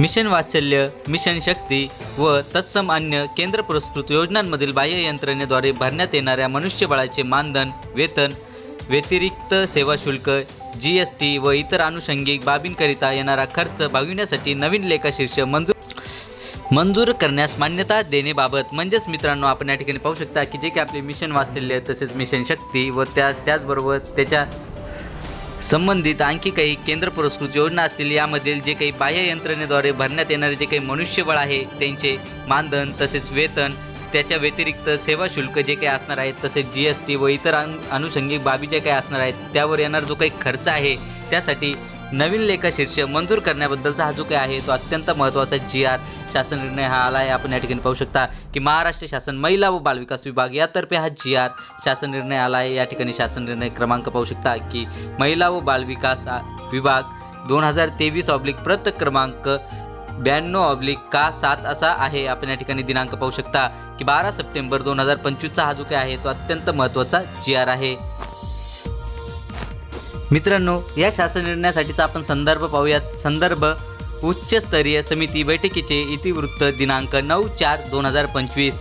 Mission वात्सल्य mission शक्ती व तत्सम अन्य केंद्र पुरस्कृत योजनांमधील बाह्य यंत्रणेद्वारे भरण्यात येणाऱ्या मनुष्यबळाचे मानधन वेतन व्यतिरिक्त सेवा शुल्क जी एस टी व इतर आनुषंगिक बाबींकरिता येणारा खर्च भागविण्यासाठी नवीन लेखाशीर्ष मंजूर मंजूर करण्यास मान्यता देण्याबाबत म्हणजेच मित्रांनो आपण या ठिकाणी पाहू शकता की जे काही आपले मिशन वात्सल्य तसेच मिशन शक्ती व त्या त्याचबरोबर त्याच्या संबंधित आणखी काही केंद्र पुरस्कृत योजना असतील यामधील जे काही बाह्य यंत्रणेद्वारे भरण्यात येणारे जे काही मनुष्यबळ आहे त्यांचे मानधन तसेच वेतन त्याच्या व्यतिरिक्त सेवा शुल्क जे काही असणार आहेत तसेच जी एस टी व इतर अनु अनुषंगिक बाबी जे काही असणार आहेत त्यावर येणार जो काही खर्च आहे त्यासाठी नवीन लेखाशीर्ष मंजूर करण्याबद्दलचा हा जो काही आहे तो अत्यंत महत्त्वाचा जी आर शासन निर्णय हा आला आहे आपण या ठिकाणी पाहू शकता की महाराष्ट्र शासन महिला व बालविकास विभाग यातर्फे हा जी आर शासन निर्णय आला आहे या ठिकाणी शासन निर्णय क्रमांक पाहू शकता की महिला व बालविकास विभाग दोन हजार तेवीस ऑब्लिक प्रत क्रमांक ब्याण्णव ऑब्लिक का सात असा आहे. आपण या ठिकाणी दिनांक पाहू शकता की बारा सप्टेंबर दोन हजार पंचवीसचा हा जो काय आहे तो अत्यंत महत्त्वाचा जी आर आहे. मित्रांनो या शासन निर्णयासाठीचा आपण संदर्भ पाहूयात. संदर्भ उच्चस्तरीय समिती बैठकीचे इतिवृत्त दिनांक नऊ चार दोन हजार पंचवीस.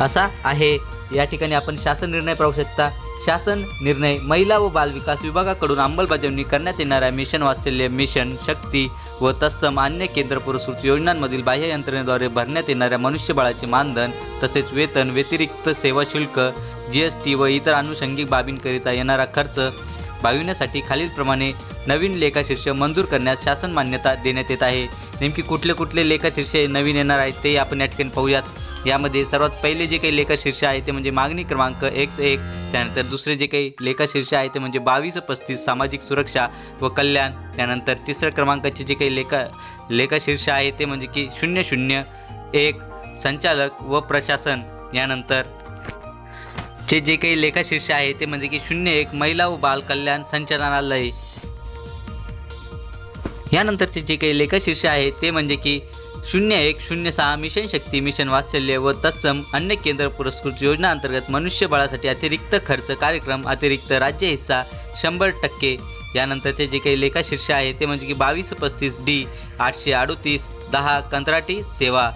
असा आहे. या ठिकाणी आपण शासन निर्णय पाहू शकता. शासन निर्णय महिला व बालविकास विभागाकडून अंमलबजावणी करण्यात येणाऱ्या मिशन वात्सल्य मिशन शक्ती व तत्सम अन्य केंद्र पुरस्कृत योजनांमधील बाह्य यंत्रणेद्वारे भरण्यात येणाऱ्या मनुष्यबळाचे मानधन तसेच वेतन व्यतिरिक्त सेवा शुल्क जी एस टी व इतर आनुषंगिक बाबींकरिता येणारा खर्च भागविण्यासाठी खालीलप्रमाणे नवीन लेखाशीर्ष मंजूर करण्यास शासन मान्यता देण्यात येत आहे. नेमकी कुठले कुठले लेखाशीर्ष नवीन येणार आहेत ते आपण या ठिकाणी पाहूयात. यामध्ये सर्वात पहिले जे काही लेखाशीर्ष आहे ते म्हणजे मागणी क्रमांक एक्स एक त्यानंतर दुसरे जे काही लेखाशीर्ष आहे ते म्हणजे बावीस पस्तीस सामाजिक सुरक्षा व कल्याण त्यानंतर तिसऱ्या क्रमांकाचे जे काही लेखा लेखाशीर्ष आहे ते म्हणजे की शून्य शून्य एक संचालक व प्रशासन यानंतर चे जे काही लेखाशीर्ष आहे ते म्हणजे की शून्य एक महिला व बाल कल्याण संचालनालय. यानंतरचे जे काही लेखाशीर्ष आहे ते म्हणजे की शून्य एक शून्य सहा मिशन शक्ती मिशन वात्सल्य व तत्सम अन्य केंद्र पुरस्कृत योजना अंतर्गत मनुष्यबळासाठी अतिरिक्त खर्च कार्यक्रम अतिरिक्त राज्य हिस्सा शंभर टक्के. यानंतरचे जे काही लेखाशीर्ष आहे ते म्हणजे की बावीस पस्तीस डी आठशे अडोतीस दहा कंत्राटी सेवा.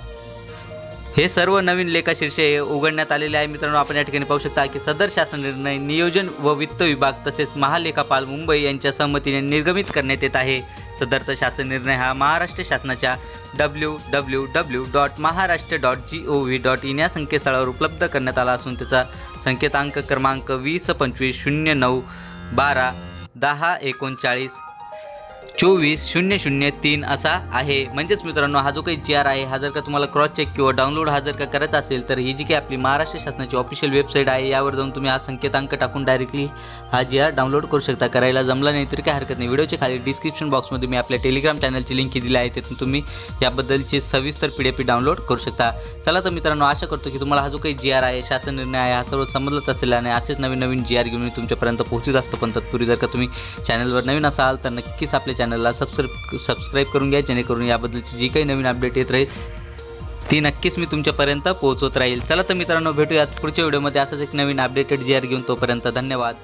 हे सर्व नवीन लेखाशीर्षे उघडण्यात आलेले आहे. मित्रांनो आपण या ठिकाणी पाहू शकता की सदर शासन निर्णय नियोजन व वित्त विभाग तसेच महालेखापाल मुंबई यांच्या संमतीने निर्गमित करण्यात येत आहे. सदरचा शासन निर्णय हा महाराष्ट्र शासनाच्या W W W dot Maharashtra dot G O V dot in या संकेतस्थळावर उपलब्ध करण्यात आला असून त्याचा संकेतांक क्रमांक वीस पंचवीस शून्य नऊ बारा दहा एकोणचाळीस चोवीस शून्य शून्य तीन असा आहे. म्हणजेच मित्रांनो हा जो काही जी आर आहे हा जर का तुम्हाला क्रॉस चेक किंवा डाउनलोड हा जर का करायचा असेल तर ही जी काही आपली महाराष्ट्र शासनाची ऑफिशियल वेबसाईट आहे यावर जाऊन तुम्ही हा संकेतांक टाकून डायरेक्टली हा जी आर डाउनलोड करू शकता. करायला जमला नाही तर काय हरकत नाही. व्हिडिओच्या खाली डिस्क्रिप्शन बॉक्समध्ये मी आपल्या टेलिग्राम चॅनलची लिंक दिली आहे. तिथून तुम्ही याबद्दलची सविस्तर पी डी एफ डाउनलोड करू शकता. चला तर मित्रांनो आशा करतो की तुम्हाला हा जो काही जी आर आहे शासन निर्णय आहे हा सर्व समजलंच असेल आणि असेच नवीन नवीन जी आर घेऊन मी तुमच्यापर्यंत पोहोचत असतो. पण तत्पूर्वी जर का तुम्ही चॅनलवर नवीन असाल तर नक्कीच आपल्या चॅनलला सबस्क्राईब सबस्क्राईब करून घ्या जेणेकरून याबद्दलची जी काही नवीन अपडेट येत राहील ती नक्कीच मी तुमच्यापर्यंत पोहोचवत राहील. चला तर मित्रांनो भेटूयात पुढच्या व्हिडिओमध्ये. असंच एक नवीन अपडेटेड जी आर घेऊन तोपर्यंत धन्यवाद.